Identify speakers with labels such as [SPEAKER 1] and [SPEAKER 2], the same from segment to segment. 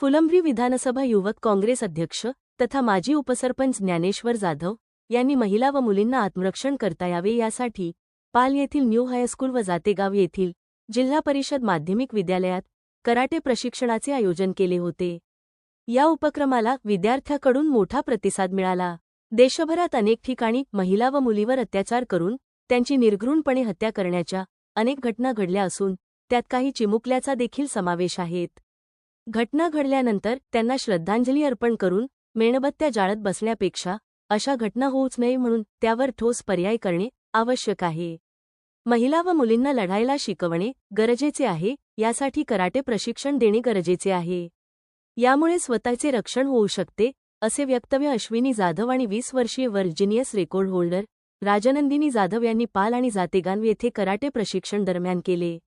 [SPEAKER 1] फुलंब्री विधानसभा युवक काँग्रेस अध्यक्ष तथा माजी उपसरपंच ज्ञानेश्वर जाधव यांनी महिला व मुलींना आत्मरक्षण करता यावे यासाठी पाल येथील न्यू हायस्कूल व जातेगाव येथील जिल्हा परिषद माध्यमिक विद्यालयात कराटे प्रशिक्षणाचे आयोजन केले होते. या उपक्रमाला विद्यार्थ्याकडून मोठा प्रतिसाद मिळाला. देशभरात अनेक ठिकाणी महिला व मुलीवर अत्याचार करून त्यांची निर्घृणपणे हत्या करण्याच्या अनेक घटना घडल्या असून त्यात काही चिमुकल्याचा देखील समावेश आहेत घटना घडल्यानंतर त्यांना श्रद्धांजली अर्पण करून मेणबत्त्या जाळत बसण्यापेक्षा अशा घटना होऊच नये म्हणून त्यावर ठोस पर्याय करणे आवश्यक आहे. महिला व मुलींना लढायला शिकवणे गरजेचे आहे यासाठी कराटे प्रशिक्षण देणे गरजेचे आहे. यामुळे स्वतःचे रक्षण होऊ शकते असे वक्तव्य अश्विनी जाधव आणि वीस वर्षीय वर्जिनियस रेकॉर्ड होल्डर राजनंदिनी जाधव यांनी पाल आणि जातेगान येथे कराटे प्रशिक्षण दरम्यान केले.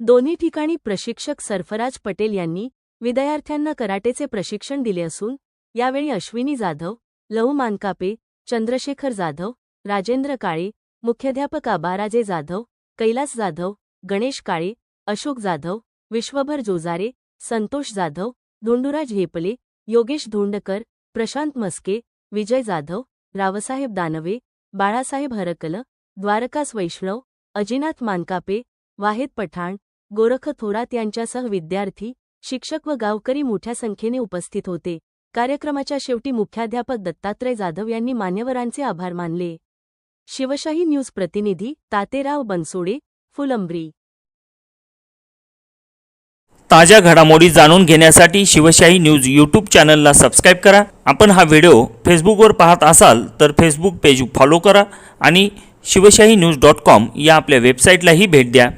[SPEAKER 1] दोन्ही ठिकाणी प्रशिक्षक सरफराज पटेल यांनी विद्यार्थ्यांना कराटेचे प्रशिक्षण दिले असून यावेळी अश्विनी जाधव लहू मानकापे चंद्रशेखर जाधव राजेंद्र काळे मुख्याध्यापक आबाराजे जाधव कैलास जाधव गणेश काळे अशोक जाधव विश्वभर जोजारे संतोष जाधव धोंडुराज हेपले योगेश धोंडकर प्रशांत मस्के विजय जाधव रावसाहेब दानवे बाळासाहेब हरकल द्वारकास वैष्णव अजिनाथ मानकापे वाहेद पठाण गोरख थोरात यांच्यासह विद्यार्थी शिक्षक व गावकरी मोठ्या संख्येने उपस्थित होते. कार्यक्रमाच्या शेवटी मुख्याध्यापक दत्तात्रय जाधव यांनी मान्यवरांचे आभार मानले. शिवशाही न्यूज प्रतिनिधी तातेराव बनसोडे फुलंब्री.
[SPEAKER 2] ताज्या घडामोडी जाणून घेण्यासाठी शिवशाही न्यूज यूट्यूब चॅनलला सबस्क्राईब करा. आपण हा व्हिडिओ फेसबुकवर पाहत असाल तर फेसबुक पेज फॉलो करा आणि शिवशाही न्यूज डॉट कॉम या आपल्या वेबसाईटलाही भेट द्या.